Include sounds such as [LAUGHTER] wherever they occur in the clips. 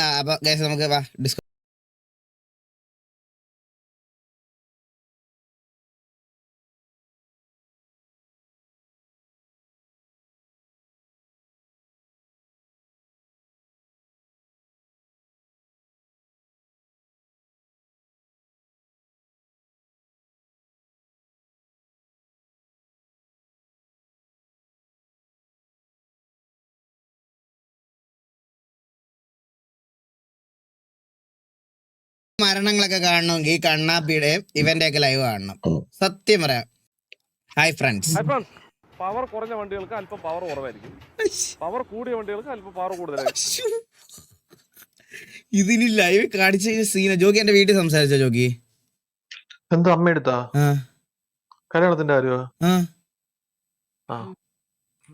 ആ, അപ്പൊ ഗൈസ് നമുക്ക് വാ ഡിസ്കോ മരണങ്ങളൊക്കെ കാണണമെങ്കിൽ ഈ കണ്ണാപ്പിയുടെ ഇവന്റെ ഒക്കെ ലൈവ് കാണണം സത്യം പറയാം. ഹായ് ഫ്രണ്ട്സ് പവർ കുറഞ്ഞ വണ്ടികൾക്ക് അല്പം പവർ കുറവായിരിക്കും. പവർ കൂടിയ വണ്ടികൾക്ക് അല്പം പവർ കൂടുതലായിരിക്കും. [LAUGHS] ഇതിന് ലൈവ് കാണിച്ച സീന ജോഗി എന്റെ വീട്ടിൽ സംസാരിച്ച ജോഗി എന്താ അമ്മ എടുത്താ കല്യാണത്തിന്റെ കാര്യമാ?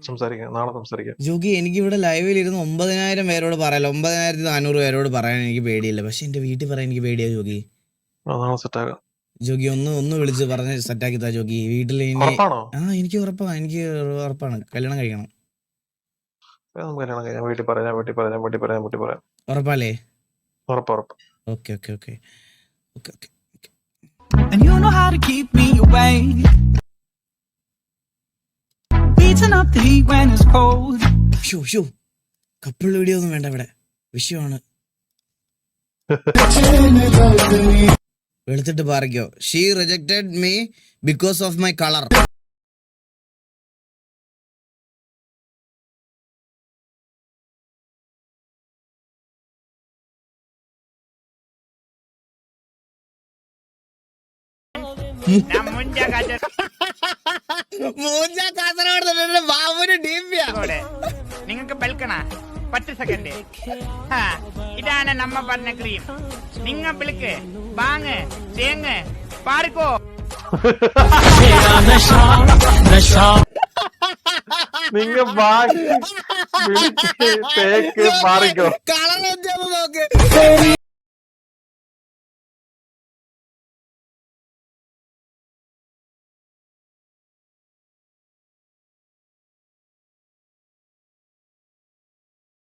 സംസാരിക്കാം നാളെ സംസാരിക്കാം. ജോഗി എനിക്ക് ഇവിടെ ലൈവിൽ ഇരുന്ന് ഒമ്പതിനായിരം പേരോട് പറയാലോ. ഒമ്പതിനായിരത്തി നാനൂറ് പേരോട് പറയാൻ എനിക്ക് പേടിയില്ല. പക്ഷെ എന്റെ വീട്ടിൽ പറയാൻ എനിക്ക് പേടിയാ ജോഗി. നാളെ സെറ്റ് ആകാം ജോഗി ഒന്ന് ഒന്ന് വിളിച്ച് പറഞ്ഞ് സെറ്റാക്കി താ ജോഗി. വീട്ടിൽ ആ എനിക്ക് ഉറപ്പാണ് എനിക്ക് ഉറപ്പാണ്. കല്യാണം കഴിക്കണം. കല്യാണം വീട്ടിൽ പറയാം വീട്ടിൽ പറയാം വീട്ടിൽ പറയാം വീട്ടിൽ പറയാം. ഉറപ്പല്ലേ? ഉറപ്പ് ഉറപ്പ്. Okay okay okay. Okay okay And you know how to keep me awake. Show show. Couple video ഒന്നും വേണ്ട ഇവിടെ. വിഷയമാണ്. വെളുത്തിട്ട് പാറിക്കോ. She rejected me because of my colour മൂഞ്ച Kasaragod തന്നെ ബാബുന് ഡീപ്യ നിങ്ങൾക്ക് ബൽക്കണ പത്ത് സെക്കൻഡ് ഇതാണ് നമ്മ പറഞ്ഞ ക്രീം നിങ്ങ പിളിക്ക് വാങ്ങ് തേങ്ങ് പാർക്കോ നിങ്ങ തേക്ക് [LAUGHS] മാറിക്കോ കളർ നോക്ക്.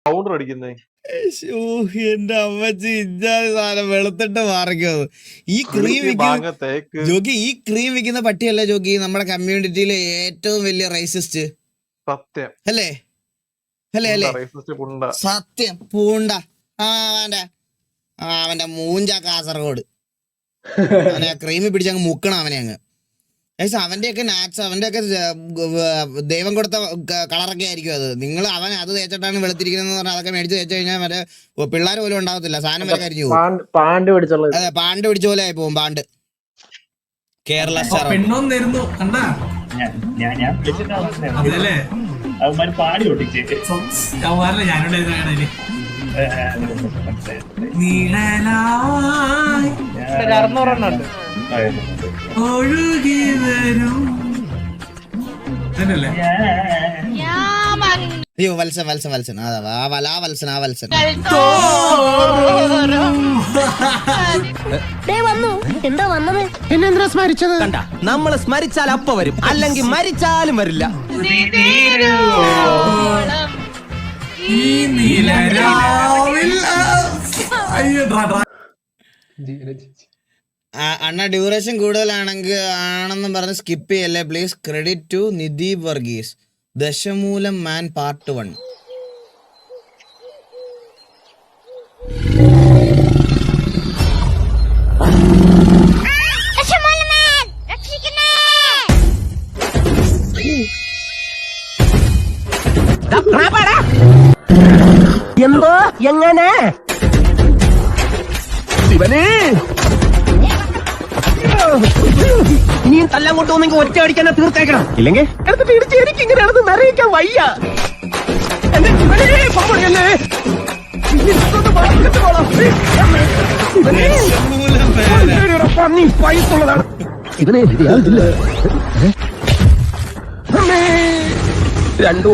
കൗണ്ടർ അടിക്കുന്നേ. എന്റെ അമ്മച്ചി ഇജ്ജാതി സാധനം വെളുത്തിട്ട് മാറിക്കോ ഈ ക്രീം ജോക്കി ഈ ക്രീം വിൽക്കുന്ന പട്ടിയല്ല ജോഗി നമ്മുടെ കമ്മ്യൂണിറ്റിയിലെ ഏറ്റവും വലിയ റൈസിസ്റ്റ് സത്യം. അല്ലേ? അല്ലേ അല്ലേ? സത്യം പൂണ്ട. ആ അവന്റെ ആ അവന്റെ മൂഞ്ച കാസർഗോഡ്. അവനെ ക്രീമി പിടിച്ചങ്ങ് മുക്കണം അവനെ അങ്ങ്. ഏസ് അവന്റെ ഒക്കെ നാച്ച് അവന്റെ ഒക്കെ ദൈവം കൊടുത്ത കളറൊക്കെ ആയിരിക്കും അത്. നിങ്ങൾ അവൻ അത് തേച്ചിട്ടാണ് വെളുത്തിരിക്കുന്നത് പറഞ്ഞാൽ അതൊക്കെ മേടിച്ച് തേച്ച് കഴിഞ്ഞാൽ മറ്റേ പിള്ളേർ പോലും ഉണ്ടാവത്തില്ല സാധനം വരെ കരിഞ്ഞു പാണ്ട് പിടിച്ചോളൂ പിടിച്ചുള്ളത്. അതെ പാണ്ട് പിടിച്ച പോലെ ആയി പോകും പാണ്ട്. കേരള സ്റ്റാർ ഒഴുകി വരും. അതല്ലേ അയ്യോ വത്സൻ വത്സൻ വത്സൻ. അതാ ആ വല ആ വത്സൻ ആ വത്സൻ. വന്നു. എന്താ വന്നത്? പിന്നെന്തിനാ സ്മരിച്ചത്? കണ്ട നമ്മൾ സ്മരിച്ചാൽ അപ്പ വരും. അല്ലെങ്കിൽ മരിച്ചാലും വരില്ല. ഈ അണ്ണ ഡ്യൂറേഷൻ കൂടുതലാണെങ്കിൽ ആണെന്ന് പറഞ്ഞ് സ്കിപ്പ് ചെയ്യല്ലേ? Please credit to Nidhi Varghese. Dashamoolam man part one എന്തോ എങ്ങനെ? ശിവനെ! ഇനിയും തല്ലാൻ കൊണ്ടുപോകുന്നെങ്കിൽ ഒറ്റ അടിക്കാൻ തീർത്തേക്കണം. ഇല്ലെങ്കിൽ? എടുത്തിട്ട് ഇടിച്ച് എനിക്ക് ഇങ്ങനെയാണെന്ന് നിറയിക്കാൻ വയ്യ. എന്റെ ശിവനെ പൊമ്പടിയല്ലേ ഇതൊന്ന് വളർത്തിട്ട് പോണം. ശിവനെ, പേടിയുടെ പന്നി പൈസുള്ളതാണ് ഇവനെ ശരിയാവില്ല അമ്മേ. രണ്ടു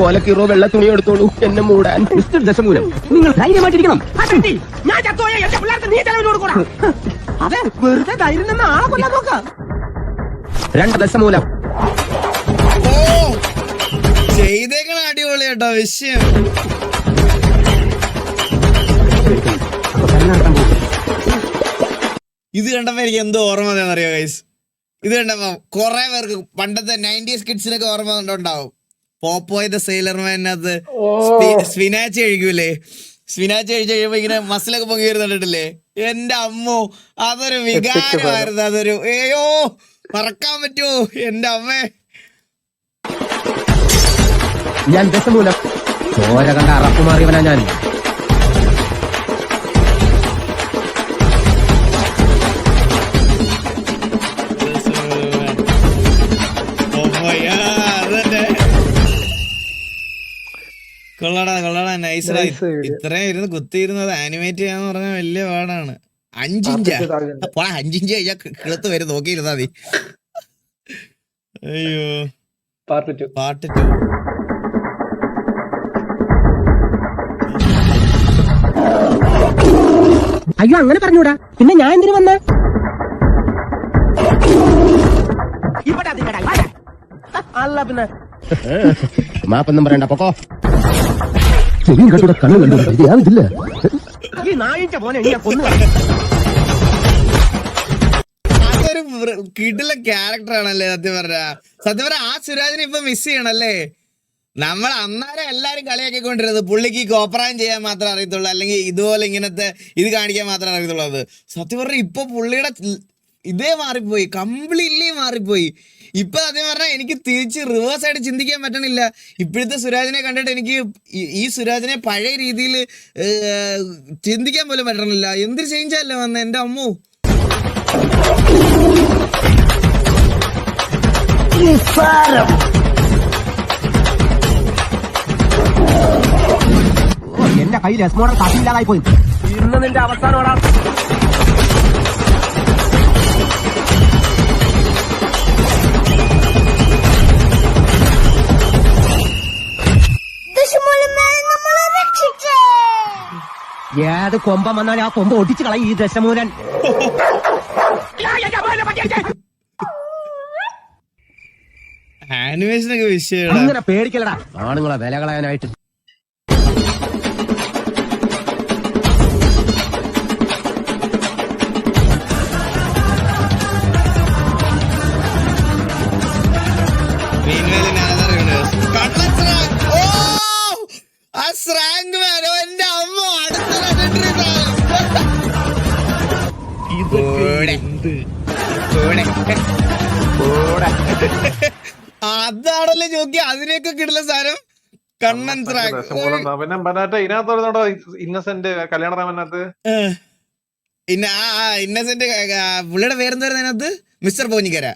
വെള്ള തുണി എടുത്തോളൂ എന്നെ മൂടാൻ. മിസ്റ്റർ ദശമൂലം നിങ്ങൾ ധൈര്യമായിട്ടിരിക്കണം. ഞാൻ ചത്തോയ എന്റെ പിള്ളേർക്ക് നീ ചെലവിന് അതെ വെറുതെ ധൈര്യം നിന്ന് ആളെ കൊല്ലാൻ നോക്കാം. രണ്ട് ദശമൂലം ചെയ്തേക്കണ അടിപൊളി കേട്ടോ വിഷയം. ഇത് കണ്ടപ്പോ എനിക്ക് എന്തോ ഓർമ്മ അറിയോ ഗൈസ് ഇത് കണ്ടപ്പോ കുറെ പേർക്ക് പണ്ടത്തെ നയന്റീസ് കിഡ്സിനൊക്കെ ഓർമ്മ ഉണ്ടാവും പോപ്പോയ് ദ സെയിലർമാനകത്ത് സ്പിനാച്ച് കഴിക്കൂലേ? സ്പിനാച്ച് കഴിച്ച് കഴിയുമ്പോ ഇങ്ങനെ മസിലൊക്കെ പൊങ്ങി വരുന്നുണ്ടല്ലേ എന്റെ അമ്മോ അതൊരു വികാരമായിരുന്നു അതൊരു ഏയോ മറക്കാൻ പറ്റുമോ എന്റെ അമ്മേ. ഞാൻ ദശമൂലം. കണ്ട ഞാൻ. കൊള്ളടാ കൊള്ളടാ നൈസ് ഇത്രയും ഇരുന്ന് കുത്തിയിരുന്നത് ആനിമേറ്റ് ചെയ്യാന്ന് പറഞ്ഞാൽ വലിയ പാടാണ്. അഞ്ചിഞ്ച പോടാ അഞ്ചിഞ്ച് കഴിഞ്ഞാ കിളത്ത് വരെ നോക്കിയിരുന്നാ മതി. അയ്യോ. പാർട്ട് ടു പാർട്ട് ടു അയ്യോ അങ്ങനെ പറഞ്ഞൂടാ. പിന്നെ ഞാൻ എന്തിനു വന്ന? അല്ല പിന്നെ [LAUGHS] മാപ്പൊന്നും പറയണ്ട പൊക്കോ. ചെവിയും കെട്ടൂടെ കണ്ണു കണ്ടു ശരിയാവില്ല ഈ നായിന്റെ മോനെ എന്നെ കൊന്നു അതൊരു കിടില ക്യാരക്ടറാണല്ലേ സത്യം പറഞ്ഞ. സത്യം പറഞ്ഞ ആ സുരാജിനെ ഇപ്പൊ മിസ് ചെയ്യണല്ലേ? നമ്മൾ അന്നേരം എല്ലാരും കളിയാക്കിക്കൊണ്ടിരുന്നത് പുള്ളിക്ക് കോപ്പറാൻ ചെയ്യാൻ മാത്രമേ അറിയത്തുള്ളൂ അല്ലെങ്കിൽ ഇതുപോലെ ഇങ്ങനത്തെ ഇത് കാണിക്കാൻ മാത്രമേ അറിയത്തുള്ളൂ അത്. സത്യം പറഞ്ഞ ഇപ്പൊ പുള്ളിയുടെ ഇതേ മാറിപ്പോയി കംപ്ലീറ്റ്ലി മാറിപ്പോയി. ഇപ്പൊ സത്യം പറഞ്ഞ എനിക്ക് തിരിച്ച് റിവേഴ്സ് ആയിട്ട് ചിന്തിക്കാൻ പറ്റണില്ല. ഇപ്പോഴത്തെ സുരാജിനെ കണ്ടിട്ട് എനിക്ക് ഈ- സുരാജിനെ പഴയ രീതിയിൽ ചിന്തിക്കാൻ പോലും പറ്റണില്ല. എന്ത് ചേഞ്ചല്ലേ വന്ന എന്റെ അമ്മു? എന്റെ കയ്യിൽ എസ്മോടെ കാശില്ലാതായി പോയി ഇന്ന് നിന്റെ അവസാനോടാ ഏത് കൊമ്പം വന്നാലും ആ കൊമ്പ് ഒടിച്ചു കളയും ഈ ദശമൂലൻ. ആനിമേഷനൊക്കെ വിഷയമാണ് അങ്ങനെ പേടിക്കലടാ ആണുങ്ങളെ വില കളയാനായിട്ട് കണ്ണൻ സ്രാങ്ക് പിന്നെ മറ്റേ ഇതിനകത്തോടെ ഇന്നസെന്റ് കല്യാണറാമനകത്ത് ആ പുള്ളിയുടെ പേരെന്തായിരുന്നു അതിനകത്ത്? മിസ്റ്റർ പോഞ്ഞിക്കര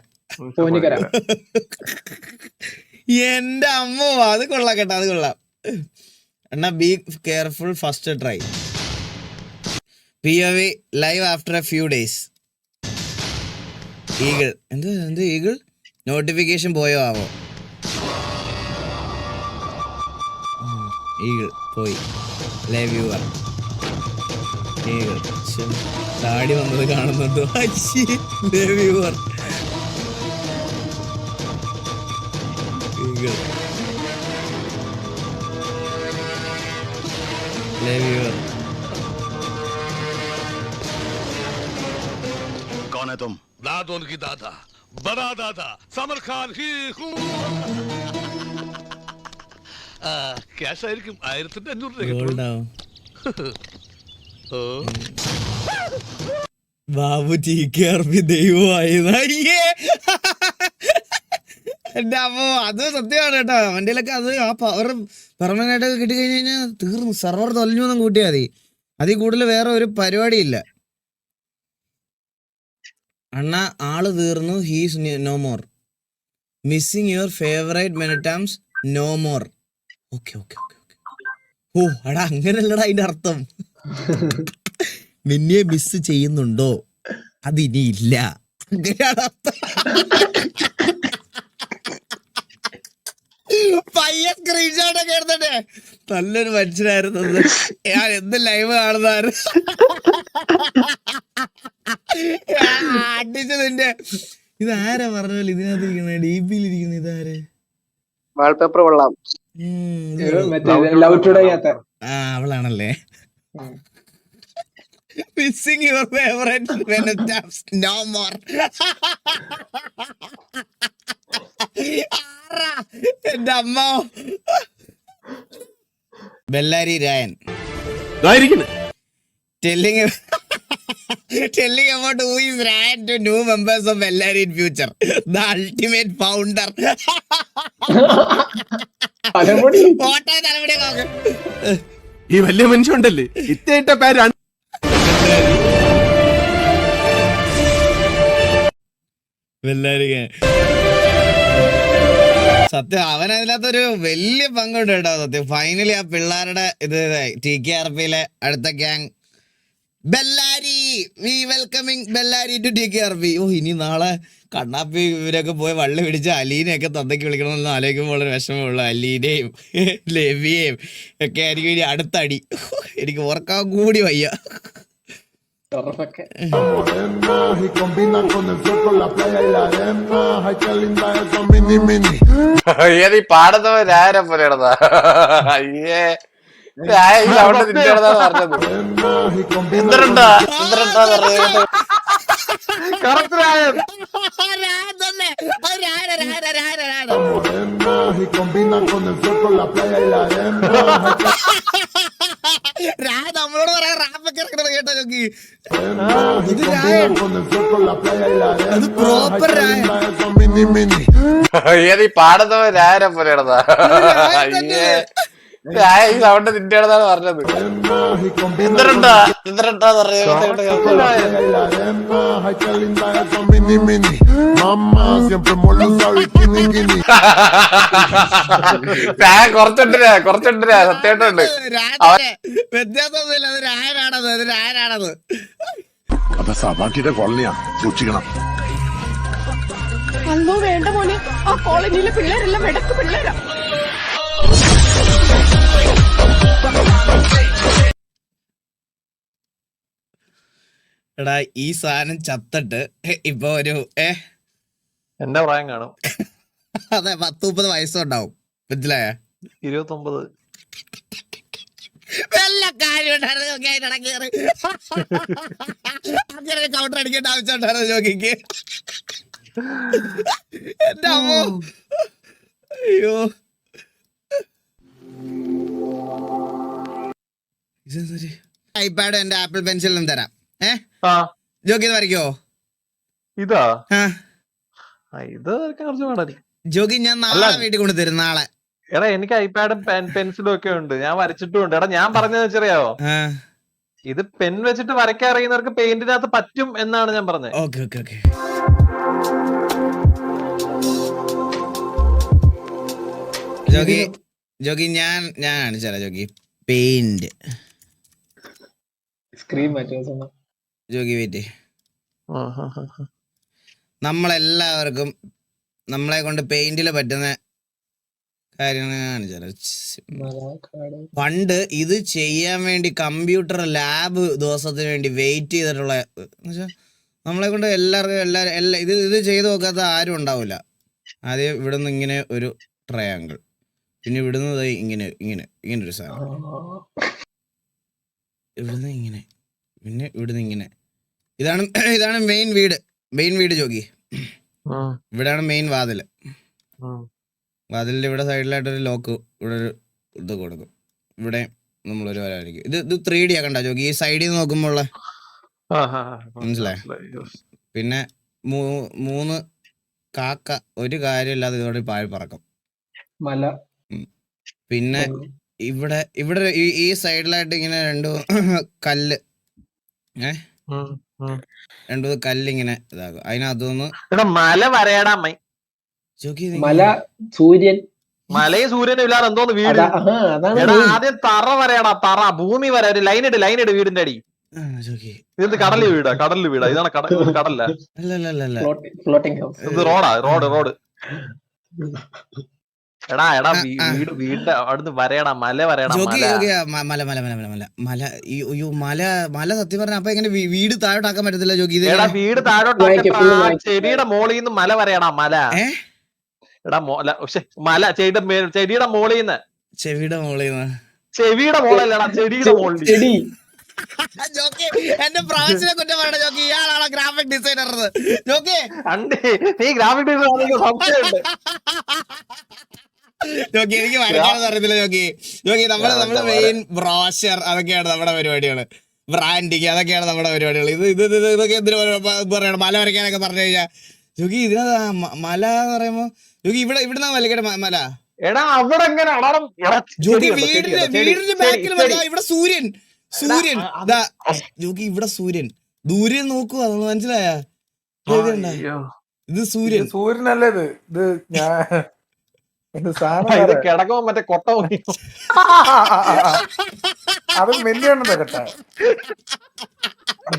എന്റെ അമ്മോ അത് കൊള്ളാം കേട്ടോ അത് കൊള്ളാം. എന്നാ be careful first try P O V live after a few days eagle എന്ത് എന്ത് ഈഗിൾ നോട്ടിഫിക്കേഷൻ പോയോ ആവോ? ഈഗിൾ പോയി ലൈവ് വ്യൂവർ ഈഗിൾ ശ്ശെ, താടി വന്നത് കാണുന്നുണ്ടോ live viewer eagle live viewer कौन है तुम दादा उनकी दादा बड़ा दादा समर खान ही हूँ ക്യാഷ് ആയിരിക്കും. ആയിരത്തിന്റെ അഞ്ഞൂറ് രൂപ [LAUGHS] ഓ. Babu T K R P ദൈവമായി അയ്യേ. എന്റെ അമ്മ അത് സത്യമാണ് കേട്ടോ. വണ്ടിയിലൊക്കെ അത് ആ പവർ പെർമനന്റ് ആയിട്ട് കിട്ടി കഴിഞ്ഞു കഴിഞ്ഞാൽ തീർന്നു. സെർവർ തൊലഞ്ഞു ഒന്നും കൂട്ടിയാൽ മതി. അതിൽ കൂടുതൽ വേറെ ഒരു പരിപാടിയില്ല. അണ്ണ ആൾ തീർന്നു. He's no more missing your favourite മെനിറ്റാംസ് no more okay okay okay okay. ഓ എടാ അങ്ങനല്ലടാ അതിന്റെ അർത്ഥം. നിന്നെ മിസ് ചെയ്യുന്നുണ്ടോ? അതിനിയില്ല. അങ്ങനെയാണ് അർത്ഥം. പയ്യ സ്ക്രീൻഷോട്ട് ഒക്കെ എടുത്തിട്ടെ നല്ലൊരു മനുഷ്യനായിരുന്നു ഞാൻ എന്ത് ലൈവ് കാണുന്നാரு അടിച്ചതിന്റെ ഇതാരാ പറഞ്ഞ ഇതിനകത്ത് ഇരിക്കുന്ന ഡി പിയിൽ ഇരിക്കുന്ന ഇതാര്? വാൾപേപ്പർ കൊള്ളാം. അവളാണല്ലേ? മിസ്സിംഗ് യുവർ ഫേവറേറ്റ് എന്റെ അമ്മോ. Bellary Rayan. Telling telling about who is Rayan to new members of Bellary in future the ultimate founder auto തലമുടിയൊക്കെ നോക്ക്. ഈ വലിയ മനുഷ്യണ്ടല്ലേ ഇത്തേറ്റ പേര് ബെല്ലാരിക സത്യം അവൻ അതിനകത്തൊരു വലിയ പങ്കുണ്ട് കേട്ടോ സത്യം. ഫൈനലി ആ പിള്ളേരുടെ ഇത് ടി കെ ആർ പിയിലെ അടുത്ത gang Bellary we welcoming Bellary to T K R B ഓ ഇനി നാളെ കണ്ണാപ്പി ഇവരൊക്കെ പോയി വള്ളി പിടിച്ച് അലീനെയൊക്കെ തന്തയ്ക്ക് വിളിക്കണമെന്ന് ആലോചിക്കുമ്പോൾ വളരെ വിഷമമുള്ള. അലീനെയും [LAUGHS] ലവിയെയും ഒക്കെ ആയിരിക്കും ഇനി അടുത്തടി. [LAUGHS] എനിക്ക് ഓർക്കാൻ കൂടി വയ്യ. [LAUGHS] ഏത് ഈ പാടുന്നവൻ പോലെ ഇടതാ അയ്യേ. രായന രായ നമ്മളോട് പറയാൻ റാപ്പൊക്കെ ഇറക്കണത് കേട്ടോ നോക്കി ഇത് രായൻ അത് പ്രോപ്പർ രായൻ ഏത് ഈ പാടുന്നവൻ രായനെ പോലെയാണതാ അയ്യേ. ഈ സൗണ്ട് നിന്റേതാന്ന് പറഞ്ഞത്. ഇന്ദ്രണ്ടാ ഇന്ദ്രണ്ടാന്ന് പറഞ്ഞത്? രായ കുറച്ചുണ്ട് രായ കുറച്ചുണ്ട് രായ സത്യമായിട്ടുണ്ട്. വ്യത്യാസമൊന്നുമില്ല അത് രായനാണത് അത് രായനാണത് അത് സഭാക്കിയുടെ കൊള്ളയാ സൂക്ഷിക്കണം. അല്ലോ വേണ്ട മോനെ. ആ കോളനിയിലെ പിള്ളേരെല്ലാം ഇടയ്ക്ക് പിള്ളേരാ. എടാ ഈ സാധനം ചത്തിട്ട് ഇപ്പൊ ഒരു ഏ? എന്റെ പ്രായം കാണും. അതെ പത്ത് മുപ്പത് വയസ്സുണ്ടാവും. മനസ്സിലായ? ഇരുപത്തൊമ്പത്. വല്ല കാര്യം ഉണ്ടായിരുന്നു നോക്കി അതിന്റെ ഇടയ്ക്ക് കയറി. അങ്ങനെ കൗണ്ടർ അടിക്കേണ്ട ആവശ്യം ഉണ്ടായിരുന്നു ജോക്കിക്ക് എന്റെ അമ്മോ. അയ്യോ. ഐപാഡും എന്റെ ആപ്പിൾ പെൻസിലും തരാം. ഏ? ആ. ജോക്കി ഇത്? വരയ്ക്കോ ഇതാ ഇത് കുറച്ച് ജോക്കി ഞാൻ നാളെ. വീട്ടിൽ കൊണ്ട് തരും നാളെ. എടാ എനിക്ക് ഐപാഡും പെൻ പെൻസിലും ഒക്കെ ഉണ്ട്. ഞാൻ വരച്ചിട്ടും ഉണ്ട് എടാ ഞാൻ പറഞ്ഞത് വെച്ചറിയാവോ? ഇത് പെൻ വെച്ചിട്ട് വരയ്ക്കാൻ അറിയുന്നവർക്ക് പെയിന്റിനകത്ത് പറ്റും എന്നാണ് ഞാൻ പറഞ്ഞത്. Okay okay okay. Jogi Jogi ഞാൻ ഞാൻ കാണിച്ചുതരാം ജോഗി. പെയിന്റ്. സ്ക്രീൻ മാറ്റുക ജോഗി വെയിറ്റ് നമ്മളെല്ലാവർക്കും നമ്മളെ കൊണ്ട് പെയിന്റിൽ പറ്റുന്ന കാര്യങ്ങൾ ഞാൻ കാണിച്ചുതരാം. പണ്ട് ഇത് ചെയ്യാൻ വേണ്ടി കമ്പ്യൂട്ടർ ലാബ് ദിവസത്തിന് വേണ്ടി വെയിറ്റ് ചെയ്തിട്ടുള്ള നമ്മളെ കൊണ്ട് എല്ലാവർക്കും എല്ലാവരും എല്ലാ ഇത് ഇത് ചെയ്ത് നോക്കാത്ത ആരും ഉണ്ടാവില്ല. ആദ്യം ഇവിടുന്ന് ഇങ്ങനെ ഒരു ട്രയാങ്കിൾ പിന്നെ ഇവിടുന്ന് ഇങ്ങനെ ഇങ്ങനെ ഇങ്ങനെ ഒരു സാധനം. ഇവിടുന്ന് ഇങ്ങനെ പിന്നെ ഇവിടുന്ന് ഇങ്ങനെ. ഇതാണ് [CLEARS THROAT] ഇതാണ് മെയിൻ വീട്. മെയിൻ വീട് ജോഗി. ഇവിടെയാണ് മെയിൻ വാതിൽ വാതിലിന്റെ ഇവിടെ സൈഡിലായിട്ട് ഒരു ലോക്ക് ഇവിടെ ഒരു ഇത് കൊടുക്കും. ഇവിടെ നമ്മളൊരു വരായിരിക്കും ഇത് ഇത് ത്രീ ഡി ആക്കണ്ട ജോഗി? ഈ സൈഡിൽ നിന്ന് നോക്കുമ്പോൾ ഉള്ള മനസ്സിലായോ? പിന്നെ മൂ- മൂന്ന് കാക്ക ഒരു കാര്യമില്ലാതെ ഇതോടെ പാഴ് പറക്കും. മല. പിന്നെ ഇവിടെ ഇവിടെ ഈ ഈ സൈഡിലായിട്ട് ഇങ്ങനെ രണ്ടു [CLEARS THROAT] കല്ല്. ഏ? രണ്ടു കല്ലിങ്ങനെ ഇതാകും അതിനകത്തുനിന്ന് എടാ മല വരയടാ അമ്മ. മല സൂര്യൻ. മലയും സൂര്യനും ഇല്ലാതെ എന്തോന്ന് വീട്? അതാണ് എടാ ആദ്യം തറ വരയടാ തറ. ഭൂമി വര ഒരു ലൈൻ ഇട് ലൈൻ ഇട് വീടിന്റെ അടി. ആ, ജോഗി ഇത് കടൽ വീടാ? കടൽ വീടാ? ഇതാണ് കട ഇത് കടല്ല അല്ല അല്ല അല്ല അല്ല Floating- floating house. ഇത് റോഡാ റോഡ് റോഡ്. [LAUGHS] എടാ എടാ വീട് വീട് വീടിന്റെ അവിടുന്ന് വരയടാ മല വരയടാ മല. മല മല മല മല മല. അയ്യോ മല മല സത്യം പറഞ്ഞ അപ്പൊ എങ്ങനെ വീട് താഴോട്ടാക്കാൻ പറ്റത്തില്ല ജോഗി എടാ വീട് വായിക്ക്. ചെടിയുടെ മോളിൽ നിന്ന് മല വരയടാ മല. എടാ മോല പക്ഷെ മല ചെടിയുടെ ചെടിയുടെ മോളിൽ നിന്ന്. ചെവിയുടെ മോളിൽ നിന്ന്. ചെവിയുടെ മോളല്ലടാ ചെടിയുടെ മോളിൽ ചെടി. [LAUGHS] ജോക്കി എന്റെ പ്രൊഫഷനെ കുറ്റം പറയണ ജോക്കി? ഇയാളാണോ ഗ്രാഫിക് ഡിസൈനർ ജോക്കി. നീ ഗ്രാഫിക് സംശയമുണ്ട്. [LAUGHS] ജോക്കി എനിക്ക് വരയ്ക്കാനൊന്നും അറിയത്തില്ല ജോക്കി ജോക്കി നമ്മൾ നമ്മുടെ മെയിൻ ബ്രോഷർ അതൊക്കെയാണ് നമ്മുടെ പരിപാടികൾ. ബ്രാൻഡിങ് അതൊക്കെയാണ് നമ്മുടെ പരിപാടികൾ ഇത് ഇത് ഇത് ഇതൊക്കെ എന്തിനു പറയണം? മല വരയ്ക്കാനൊക്കെ പറഞ്ഞു കഴിഞ്ഞാൽ ജോക്കി ഇതിനകത്ത് മല എന്ന് പറയുമ്പോ ജോക്കി ഇവിടെ ഇവിടുന്ന് വരയ്ക്കട്ടെ മ- മല? എടാ അവിടെ എങ്ങനെ ജോക്കി വീടിന്റെ വീടിന്റെ ബാക്കിൽ ഇവിടെ സൂര്യൻ. സൂര്യൻ. ദാ, ജോക്കി ഇവിടെ സൂര്യൻ. ദൂരെ നോക്കുക അതൊന്ന് മനസ്സിലായ? ഇത് സൂര്യൻ. സൂര്യനല്ലേ ഇത്? ഇത് ഞാൻ ഇത് സാധനം ഇത് വേറെ. കിടക്കുമ്പോ മറ്റേ കൊട്ട അത് മെല്ലിയാണെന്ന് കേട്ടാ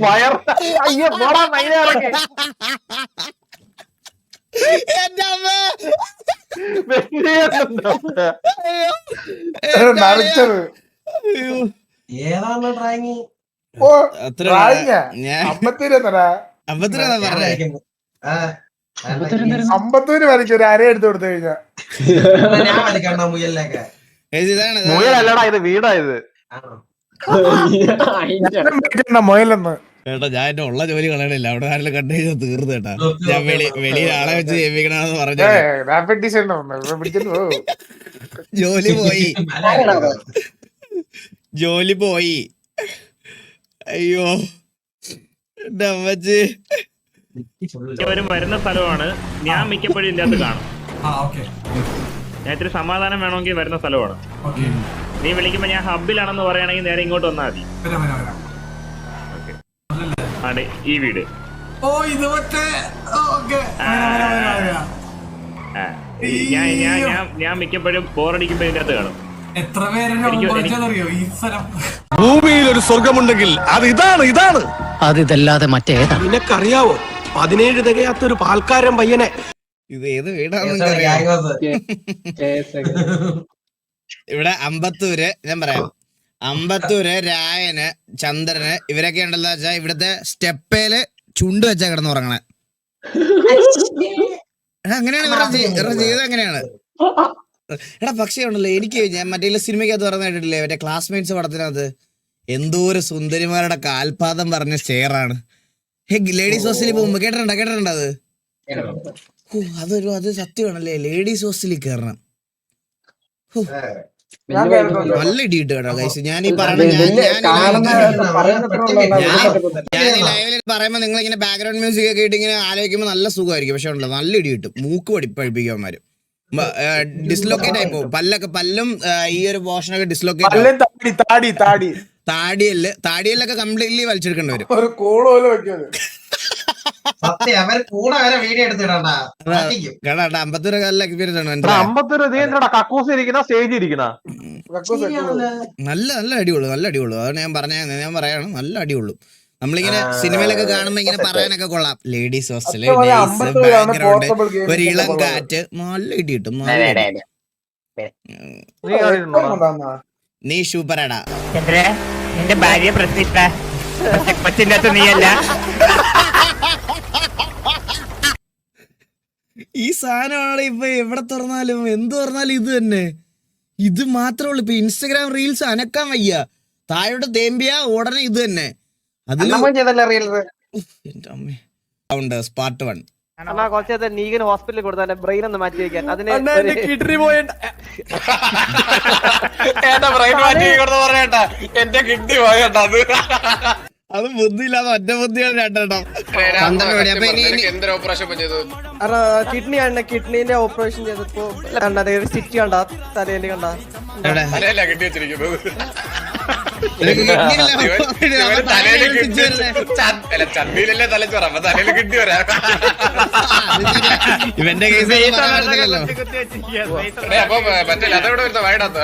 വയർ. അയ്യോ പോടാ. ഏതാണ് ഡ്രായിങ്? ഓ ഡ്രായിങ്. പറഞ്ഞേ. അമ്പത്തൂര് വരയ്ക്കും ഒരു അര എടുത്തു കൊടുത്തു കഴിഞ്ഞാ. ഞാൻ വലിക്കണ്ട മുയലിലേക്ക് ഏയ് ഇതാണ് ഇതാണ്. മുയലല്ലടാ ഇത് വീടാ ഇത്. വരയ്ക്കണ്ട മുയലെന്ന്. കേട്ടോ ഞാൻ എന്റെ ഉള്ള ജോലി കളയണില്ല. അവിടെ ആരെല്ലാം കണ്ടു കഴിഞ്ഞാൽ തീർന്നു കേട്ടാ. ഞാൻ വെളി വെളിയിൽ ആളെ വെച്ച് ജയിപ്പിക്കണമെന്ന് പറഞ്ഞു. ജോലി പോയി. ജോലി പോയി. അയ്യോ. എന്റെ അമ്മച്ചി. ഒരു വരുന്ന സ്ഥലമാണ്. ഞാൻ മിക്കപ്പോഴും ഇല്ലാത്ത കാണും. ആ ഓക്കെ. ഞാൻ ഇത്തിരി സമാധാനം വേണമെങ്കിൽ വരുന്ന സ്ഥലമാണ്. ഓക്കെ. നീ വിളിക്കുമ്പോ ഞാൻ ഹബിലാണെന്ന് പറയുകയാണെങ്കിൽ നേരെ ഇങ്ങോട്ട് വന്നാൽ മതി. അതെ ഈ വീട്. ഓ ഇത്. ഞാൻ ഞാൻ ഞാൻ ഞാൻ മിക്കപ്പോഴും ബോറടിക്കുമ്പോ ഇതിന്റെ അകത്ത് കാണും. എത്ര ഈ സ്ഥലം. ഭൂമിയിൽ ഒരു സ്വർഗമുണ്ടെങ്കിൽ അത് ഇതാണ് ഇതാണ്. അതിതല്ലാതെ മറ്റേതാണ് നിനക്കറിയാവോ? പതിനേഴ് തികയാത്ത ഒരു പാൽക്കാരൻ പയ്യനെ. ഇത് ഏത് വീടാണെന്ന് ഇവിടെ അമ്പത്തൂര് ഞാൻ പറയാം. അമ്പത്തൂര് രായന് ചന്ദ്രന് ഇവരൊക്കെ ഉണ്ടല്ലോ വെച്ചാ ഇവിടുത്തെ സ്റ്റെപ്പേൽ ചുണ്ട് വെച്ചാ കിടന്ന് ഉറങ്ങണേ. അങ്ങനെയാണ് ഇവരുടെ ചെയ്തത് ജീവിതം അങ്ങനെയാണ് എടാ പക്ഷേ ഉണ്ടല്ലോ എനിക്ക് ഞാൻ മറ്റേ സിനിമയ്ക്കകത്ത് പറഞ്ഞു കേട്ടിട്ടില്ലേ മറ്റേ ക്ലാസ്മേറ്റ്സ് പടത്തിനകത്ത് എന്തോ ഒരു സുന്ദരിമാരുടെ കാൽപാദം പറഞ്ഞ സ്റ്റെയറാണ് ലേഡീസ് ഹോസ്റ്റലിൽ പോകുമ്പോ കേട്ടിട്ടുണ്ടോ? കേട്ടിട്ടുണ്ടോ അത്? ഓ അതൊരു അത് സത്യമാണല്ലേ? ലേഡീസ് ഹോസ്റ്റലിൽ കയറണം ഞാൻ നല്ല ഇടി കിട്ടും കേട്ടോ ഗൈസ് ഞാൻ ഈ പറയണ ഞാൻ ഞാൻ ഞാൻ ഈ ലൈവിൽ പറയുമ്പോ നിങ്ങൾ ഇങ്ങനെ ബാക്ക്ഗ്രൗണ്ട് മ്യൂസിക് ഒക്കെ ഇട്ട് ഇങ്ങനെ ആലോചിക്കുമ്പോൾ നല്ല സുഖമായിരിക്കും. പക്ഷെ ഉണ്ടല്ലോ നല്ല ഇടി കിട്ടും മൂക്ക് പഠി പഠിപ്പിക്കന്മാര് ഡിസ്ലൊക്കേറ്റ് ആയി പോകും. പല്ലൊക്കെ പല്ലും ഈ ഒരു പോർഷനൊക്കെ ഡിസ്ലൊക്കേറ്റ് താടി താടി താടി. താടിയൽ താടിയല്ലൊക്കെ കംപ്ലീറ്റ്ലി വലിച്ചെടുക്കേണ്ടി വരും. ഒരു കോൾ പോലെ വെക്കുന്നത് അവർ കൂടെ വീഡിയോ എടുത്തിടണ്ട? കേട്ടോ അമ്പത്തൊരു കാലിലെ എക്സ്പീരിയൻസ് ആണ് മനസ്സിലായോ? അമ്പത്തൊരു നീ എന്തിനാ കക്കൂസ് ഇരിക്കുന്ന സ്റ്റേജ് ഇരിക്കണ കക്കൂസ് നല്ല നല്ല അടിയുള്ളൂ നല്ല അടിയുള്ളൂ അതാണ് ഞാൻ പറഞ്ഞ ഞാൻ പറയാണ് നല്ല അടിയുള്ളൂ നമ്മളിങ്ങനെ സിനിമയിലൊക്കെ കാണുമ്പോ ഇങ്ങനെ പറയാനൊക്കെ കൊള്ളാം. ലേഡീസ് ഹോസ്റ്റൽ ബാക്ക്ഗ്രൗണ്ട് ഒരു ഇളം കാറ്റ് നല്ല ഇടി കിട്ടും നീ സൂപ്പറാടാ എന്റെ ഭാര്യ പ്രസിദ്ധ. നീയല്ല. ഈ സാധനമാണ് ഇപ്പൊ എവിടെ തുറന്നാലും എന്ത് തുറന്നാലും ഇത് തന്നെ. ഇത് മാത്രമേ ഉള്ളൂ. ഇപ്പൊ ഇൻസ്റ്റഗ്രാം റീൽസ് അനക്കാൻ വയ്യ. താഴോട്ട് തേമ്പിയ ഉടനെ ഇത് തന്നെ. ഉണ്ട് പാർട്ട് വൺ നീഗൻ ഹോസ്പിറ്റലിൽ കൊടുത്താൽ ബ്രെയിൻ ഒന്ന് മാറ്റി വെക്കാൻ. അതിന് കിഡ്നി പോയണ്ട എന്റെ ബ്രെയിൻ മാറ്റി പറയട്ടാ എന്റെ കിഡ്നി പോയട്ടാ അത്. അത് ബുദ്ധിയില്ലാതെ ഒറ്റ ബുദ്ധിയാണ് രണ്ടെണ്ണം അപ്പൊ ഇനി ഇനി- എന്തൊരു ഓപ്പറേഷൻ ചെയ്തു കിഡ്നി ആണ് കിഡ്നീന്റെ ഓപ്പറേഷൻ ചെയ്തപ്പോ കണ്ടത് സിറ്റി കണ്ട തലയിൽ കണ്ട. കിഡ്നി വെച്ചിരിക്കുന്നത്. ചന്തിയിലല്ലേ തലച്ചോറ അപ്പൊ തലയിൽ കിഡ്നി വരാ. ഇവന്റെ കേസ് അപ്പൊ പറ്റില്ല അതെവിടെ വരുത്ത വായിടാത്ത?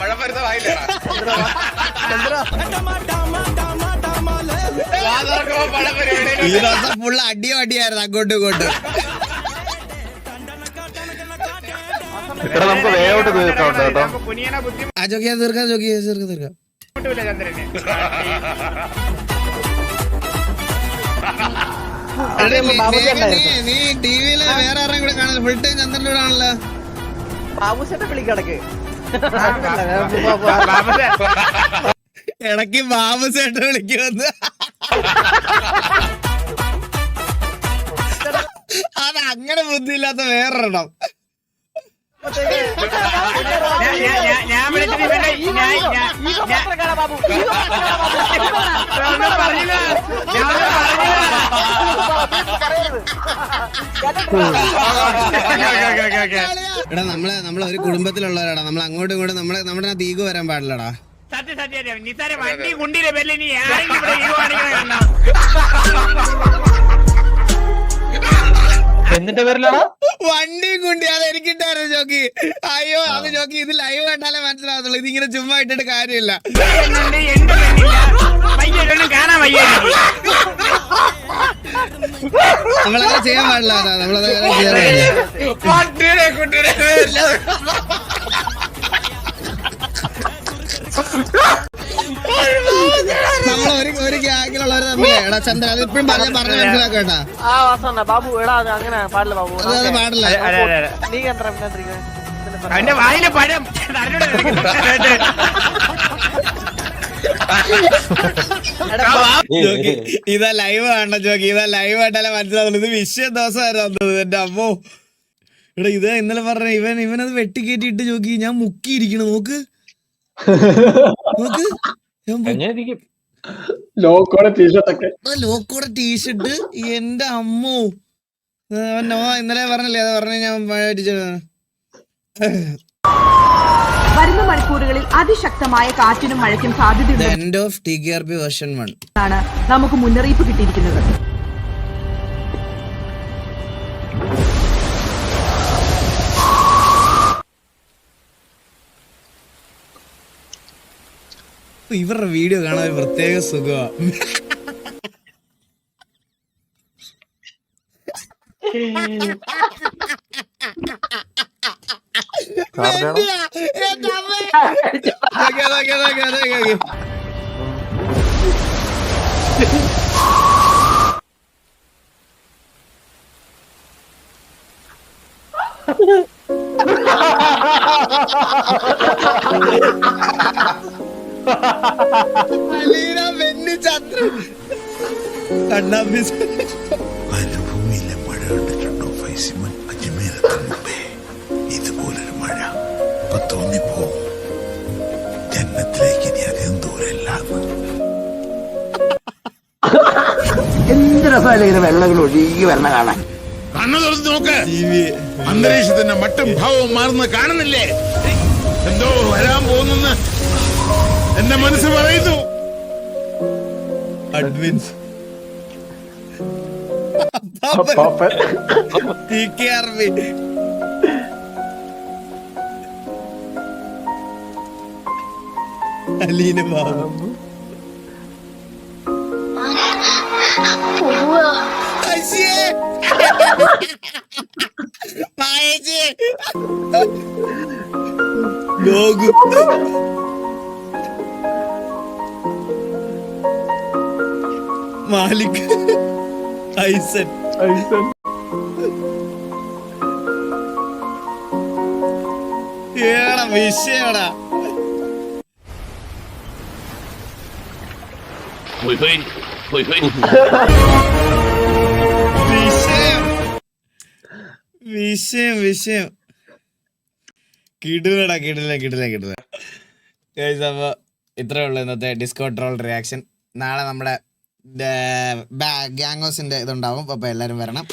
മഴ വായില്ലടാ ഈ ദിവസം ഫുള്ള് അടിയോ അടിയായിരുന്നു അങ്ങോട്ടും ഇങ്ങോട്ടും. ഇവിടെ നമുക്ക് വേഗോട്ട് തീർക്കാം കേട്ടോ. ആ ജോക്കിയാ തീർക്കാം ജോക്കിയാ തീർക്കാം തീർക്കാം. ചന്ദ്രന്. എടേ, നീ- ടിവിയിൽ വേറെ ആരെയും കൂടെ കാണാൻ ഫുൾ ടൈം ചന്ദ്രന്റെ കൂടെ ആണല്ലോ ബാബുസേട്ട വിളിക്കടക്ക് ഇടയ്ക്ക്. ബാബു ചേട്ടൻ വിളിക്കുമെന്ന്. [LAUGHS] അത് അങ്ങനെ ബുദ്ധിയില്ലാത്ത വേറൊരെണ്ണം. ഞാൻ വിളിച്ചിട്ട് പറഞ്ഞില്ല എടാ നമ്മളെ നമ്മളെ ഒരു കുടുംബത്തിലുള്ളവരാടാ. നമ്മൾ അങ്ങോട്ടും ഇങ്ങോട്ടും നമ്മളെ നമ്മുടെ തീകു വരാൻ പാടില്ലടാ. സത്യം സത്യം നിസാരെ വണ്ടി കുണ്ടിയിലെ ഇനി ആരെങ്കിലും ഇവിടെ ഈ കാണിക്കണ എന്നിട്ട് പേരിലാണോ വണ്ടിയും കുണ്ടി അത് എനിക്കിട്ടായിരുന്നു ജോക്കി. അയ്യോ അത് ജോക്കി ഇത് ലൈവ് കണ്ടാലേ മനസ്സിലാവത്തുള്ളൂ ഇതിങ്ങനെ ചുമ്മാ ഇട്ടിട്ട് കാര്യമില്ല. നമ്മളങ്ങനെ ചെയ്യാൻ പാടില്ല നമ്മളങ്ങനെ ചെയ്യാൻ പാടില്ല. നമ്മൾ ഒരു ഒരു ഗ്യാങ്ങിലുള്ളവർ തമ്മിൽ എടാ ചന്ദ്ര അത് ഇപ്പഴും പറഞ്ഞ പറഞ്ഞ മനസ്സിലാക്കട്ടാ. ആ വാസണ്ട ബാബു എടാ അത് അങ്ങനെ പാടില്ല ബാബു. അത് പാടില്ല. നീ? അവന്റെ വായിലെ പഴം. [LAUGHS] ഇതാ ലൈവ് ആണോ ജോക്കി. ഇതാ ലൈവ് കണ്ടാലേ മനസ്സിലാവുന്നത്. ഇത് വിഷയ ദിവസമായിരുന്നു വന്നത് എന്റെ അമ്മോ. എടാ ഇതാ ഇന്നലെ പറഞ്ഞ ഇവൻ ഇവനത് വെട്ടിക്കേറ്റിട്ട് ജോക്കി ഞാൻ മുക്കിയിരിക്കണു നോക്ക്. ലോക്കോടെ ടീഷർട്ടൊക്കെ ആ ലോക്കോടെ ടീഷർട്ട് എന്റെ അമ്മോ. നോ ഇന്നലെ പറഞ്ഞില്ലേ അത് പറഞ്ഞ ഞാൻ. വരുന്ന മണിക്കൂറുകളിൽ അതിശക്തമായ കാറ്റിനും മഴയ്ക്കും The കെ end of വേർഷൻ version 1. നമുക്ക് മുന്നറിയിപ്പ് കിട്ടിയിരിക്കുന്നത്. ഇവരുടെ വീഡിയോ കാണാൻ ഒരു പ്രത്യേക സുഖമാ Ha ha ha ha നോക്കിയേ. അലീന ബെന്നി ചന്ദ്രൻ കണ്ണാപ്പി മരുഭൂമിയിലെ മഴ കണ്ടിട്ടുണ്ടോ ഫൈസിമൻ? അജ്മീരത്തിന് മുമ്പേ ഇതുപോലൊരു മഴ. ഇപ്പൊ തോന്നിപ്പോ ജന്മത്തിലേക്ക് ഇനി അധികം ദൂരമില്ലാന്ന് എന്ത് രസമല്ലേ ഇങ്ങനെ വെള്ളങ്ങൾ ഒഴുകി വരണ കാണാൻ? കണ്ണു തുറന്ന് നോക്ക്. അന്തരീക്ഷത്തിന്റെ മട്ടും ഭാവവും മാറുന്നത് കാണുന്നില്ലേ? എന്തോ വരാൻ പോകുന്നെന്ന് എന്റെ മനസ്സ് പറയുന്നു. അഡ്വിൻസ് T K R B Aleena Babu. അശ്ശേ. Malik. ഐസൻ. ഐസൻ. ഏടാ വിഷയടാ. വിഷയം. വിഷയം വിഷയം. കിടിലടാ കിടില കിടില കിടില. അപ്പൊ ഇത്രേ ഉള്ളൂ ഇന്നത്തെ ഡിസ്കോ ട്രോൾ റിയാക്ഷൻ നാളെ നമ്മുടെ ഗാംഗോസിന്റെ ഇതുണ്ടാവും. അപ്പൊ എല്ലാരും വരണം.